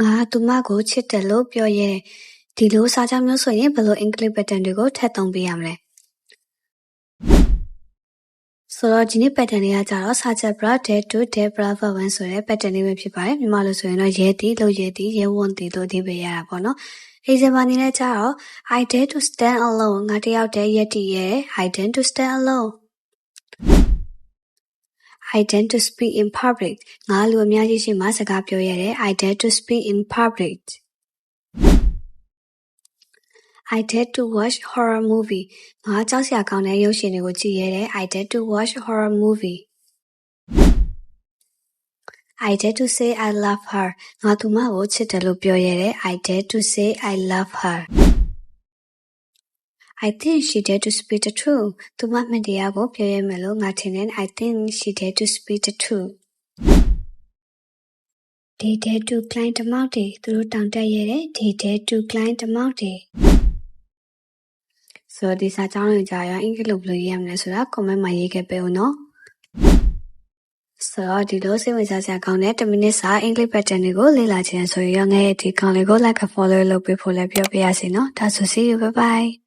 ငါသူမကိုချစ်တယ်လို့ပြောရဲဒီလိုစာကြောင်းမျိုးဆိုရင်ဘယ်လို English pattern တွေကိုထပ်သုံးပေးရမလဲဆိုတော့ဒီနေ့ pattern လေးကကြတော့စာချက် bra de to de bra verb 1ဆိုတဲ့ pattern လေးပဲဖြစ်ပါတယ်မြန်မာလိုဆိုရင်တော့ရဲတီလို့ရဲတီရဲဝွန်တီလို့အဓိပ္ပာယ်ရတာပေါ့နော် example အနေနဲ့ကြတော့ I dare to stand alone ငါတယောက်တည်းရက်တီရဲ I dare to stand alone I dare to speak in public ငါလူအများကြီးရှိမှစကားပြောရတယ် I dare to speak in public I dare to watch horror movie ငါကြောက်စရာကောင်းတဲ့ရုပ်ရှင်တွေကိုကြည့်ရတယ် I dare to watch horror movie I dare to say I love her ငါသူမကိုချစ်တယ်လို့ပြောရတယ် I dare to say I love her I think she dare to speak the truth သူမမှန်တရားကိုပြောရမယ်လို့ငါထင်တယ် I think she dare to speak the truth They dare to climb the mountain သူတို့တောင်တက်ရတယ် They dare to climb the mountain ဆိုတော့ဒီစာကြောင်းတွေကြာရအင်္ဂလိပ်လိုရေးရမလဲဆိုတာ comment မှာရေးခဲ့ပေးဦးနော်ဆိုတော့ဒီလိုစိတ်ဝင်စားစရာကောင်းတဲ့1မိနစ်စာအင်္ဂလိပ် pattern တွေကိုလေ့လာခြင်းဆိုရင်ရောငယ်ရဲ့ဒီကောင်လေးကို like follow လုပ်ပေးဖို့လည်းပြောပြရစီနော်ဒါဆို see you bye bye